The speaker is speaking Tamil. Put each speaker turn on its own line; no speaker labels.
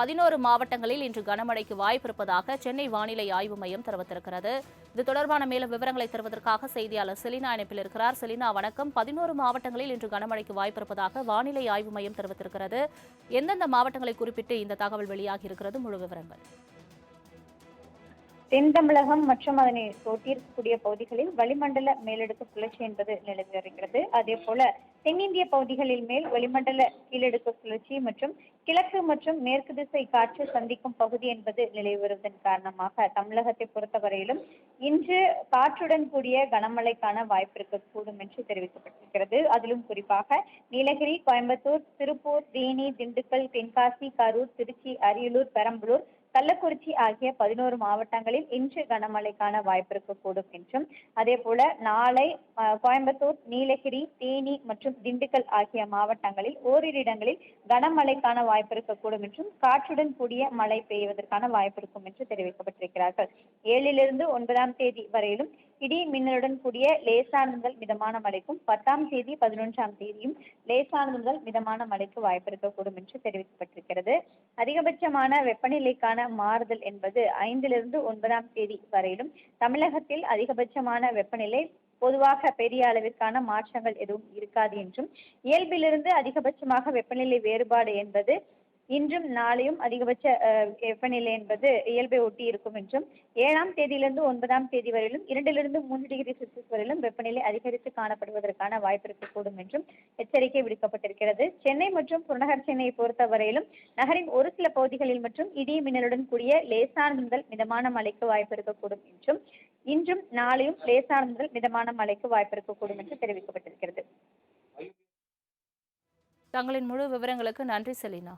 பதினோரு மாவட்டங்களில் இன்று கனமழைக்கு வாய்ப்பிருப்பதாக சென்னை வானிலை ஆய்வு மையம் தெரிவித்திருக்கிறது இது தொடர்பான மேலும் விவரங்களை தருவதற்காக செய்தியாளர் செலினா அனுப்பில் இருக்கிறார் செலினா வணக்கம் பதினோரு மாவட்டங்களில் இன்று கனமழைக்கு வாய்ப்பிருப்பதாக வானிலை ஆய்வு மையம் தெரிவித்திருக்கிறது எந்தெந்த மாவட்டங்களை குறிப்பிட்டு இந்த தகவல் வெளியாகி இருக்கிறது முழு விவரங்கள்
தென் தமிழகம் மற்றும் அதனை ஒட்டியிருக்கக்கூடிய பகுதிகளில் வளிமண்டல மேலடுக்கு சுழற்சி என்பது நிலவி வருகிறது அதே போல தென்னிந்திய பகுதிகளில் மேல் வளிமண்டல கீழடுக்கு சுழற்சி மற்றும் கிழக்கு மற்றும் மேற்கு திசை காற்று சந்திக்கும் பகுதி என்பது நிலவி வருவதன் காரணமாக தமிழகத்தை பொறுத்தவரையிலும் இன்று காற்றுடன் கூடிய கனமழைக்கான வாய்ப்பு இருக்கக்கூடும் என்று தெரிவிக்கப்பட்டிருக்கிறது அதிலும் குறிப்பாக நீலகிரி கோயம்புத்தூர் திருப்பூர் தேனி திண்டுக்கல் தென்காசி கரூர் திருச்சி அரியலூர் பெரம்பலூர் கள்ளக்குறிச்சி ஆகிய பதினோரு மாவட்டங்களில் இன்று கனமழைக்கான வாய்ப்பு இருக்கக்கூடும் என்றும் அதே போல நாளை கோயம்புத்தூர் நீலகிரி தேனி மற்றும் திண்டுக்கல் ஆகிய மாவட்டங்களில் ஓரிரு இடங்களில் கனமழைக்கான வாய்ப்பு இருக்கக்கூடும் என்றும் காற்றுடன் கூடிய மழை பெய்வதற்கான வாய்ப்பு இருக்கும் என்று தெரிவிக்கப்பட்டிருக்கிறார்கள் ஏழிலிருந்து ஒன்பதாம் தேதி வரையிலும் இடி மின்னலுடன் கூடிய லேசான முதல் மிதமான மழைக்கும் பத்தாம் தேதி பதினொன்றாம் தேதியும் லேசான முதல் மிதமான மழைக்கு வாய்ப்பு இருக்கக்கூடும் என்று தெரிவிக்கப்பட்டிருக்கிறது அதிகபட்சமான வெப்பநிலைக்கான மாறுதல் என்பது ஐந்திலிருந்து ஒன்பதாம் தேதி வரையிலும் தமிழகத்தில் அதிகபட்சமான வெப்பநிலை பொதுவாக பெரிய அளவிற்கான மாற்றங்கள் எதுவும் இருக்காது என்றும் இயல்பிலிருந்து அதிகபட்சமாக வெப்பநிலை வேறுபாடு என்பது இன்றும் நாளையும் அதிகபட்ச வெப்பநிலை என்பது இயல்பை ஒட்டி இருக்கும் என்றும் ஏழாம் தேதியிலிருந்து ஒன்பதாம் தேதி வரையிலும் இரண்டிலிருந்து மூன்று டிகிரி செல்சியஸ் வரையிலும் வெப்பநிலை அதிகரித்து காணப்படுவதற்கான வாய்ப்பு இருக்கக்கூடும் என்றும் எச்சரிக்கை விடுக்கப்பட்டிருக்கிறது சென்னை மற்றும் புறநகர் சென்னையை பொறுத்தவரையிலும் நகரின் ஒரு சில பகுதிகளில் மற்றும் இடி மின்னலுடன் கூடிய லேசான முதல் மிதமான மழைக்கு வாய்ப்பு இருக்கக்கூடும் என்றும் இன்றும் நாளையும் லேசான முதல் மிதமான மழைக்கு வாய்ப்பு இருக்கக்கூடும் என்று தெரிவிக்கப்பட்டிருக்கிறது
தங்களின் முழு விவரங்களுக்கு நன்றி செலினா